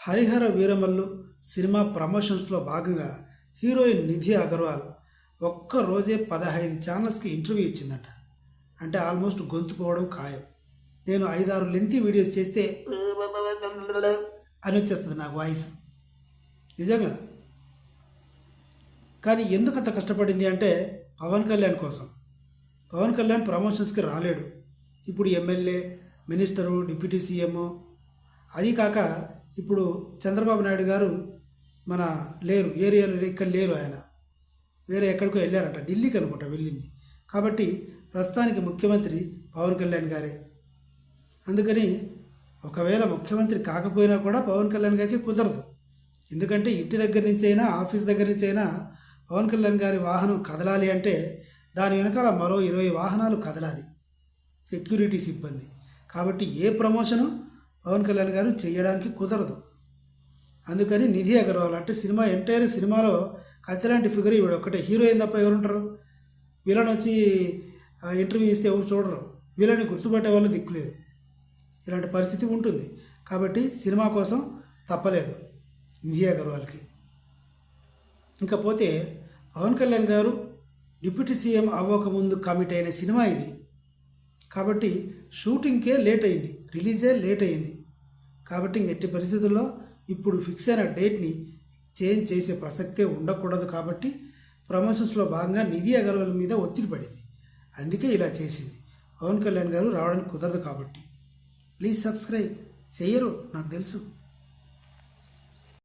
Harihara Veeramallu cinema ప్రమోషన్స్లో భాగంగా heroine Nidhi Agarwal ఒక్క రోజే పదహైదు ఛానల్స్కి ఇంటర్వ్యూ ఇచ్చిందట. అంటే ఆల్మోస్ట్ గొంతుకోవడం ఖాయం. నేను ఐదారు లెంతి వీడియోస్ చేస్తే అని వచ్చేస్తుంది నాకు వాయిస్. నిజంగా? కానీ ఎందుకు అంత కష్టపడింది అంటే పవన్ కళ్యాణ్ కోసం. పవన్ కళ్యాణ్ ప్రమోషన్స్కి రాలేడు. ఇప్పుడు ఎమ్మెల్యే మినిస్టరు డిప్యూటీ సీఎం అది కాక ఇప్పుడు చంద్రబాబు నాయుడు గారు మన లేరు ఏరియాలో ఇక్కడ లేరు ఆయన. వేరే ఎక్కడికో వెళ్ళారంట ఢిల్లీకి అనుకుంటా వెళ్ళింది. కాబట్టి ప్రస్తుతానికి ముఖ్యమంత్రి పవన్ కళ్యాణ్ గారే. అందుకని ఒకవేళ ముఖ్యమంత్రి కాకపోయినా కూడా పవన్ కళ్యాణ్ గారికి కుదరదు. ఎందుకంటే ఇంటి దగ్గర నుంచి అయినా ఆఫీస్ దగ్గర నుంచి అయినా పవన్ కళ్యాణ్ గారి వాహనం కదలాలి అంటే దాని వెనకాల మరో ఇరవై వాహనాలు కదలాలి. సెక్యూరిటీ సిబ్బంది. కాబట్టి ఏ ప్రమోషను పవన్ కళ్యాణ్ గారు చేయడానికి కుదరదు. అందుకని నిధి అగర్వాల్ అంటే సినిమా ఎంటైర్ సినిమాలో కత్తిలాంటి ఫిగర్ ఇవిడ ఒక్కటే. హీరోయిన్ తప్ప ఎవరుంటారు విలన్ వచ్చి ఇంటర్వ్యూ ఇస్తే ఎవరు చూడరు. వీళ్ళని గుర్తుపట్టే వాళ్ళు దిక్కులేదు ఇలాంటి పరిస్థితి ఉంటుంది. కాబట్టి సినిమా కోసం తప్పలేదు నిధి అగర్వాల్కి. ఇంకపోతే పవన్ కళ్యాణ్ గారు డిప్యూటీ సీఎం అవ్వకముందు కమిట్ అయిన సినిమా ఇది. కాబట్టి షూటింగ్కే లేట్ అయింది రిలీజే లేట్ అయింది కాబట్టి ఎట్టి పరిస్థితుల్లో ఇప్పుడు ఫిక్స్ అయిన డేట్ని చేంజ్ చేసే ప్రసక్తే ఉండకూడదు కాబట్టి ప్రమోషన్స్లో భాగంగా నిధి అగర్వాల్ మీద ఒత్తిడి పడింది. అందుకే ఇలా చేసింది. పవన్ కళ్యాణ్ గారు రావడానికి కుదరదు కాబట్టి. Please subscribe. చెయ్యరు నాకు తెలుసు.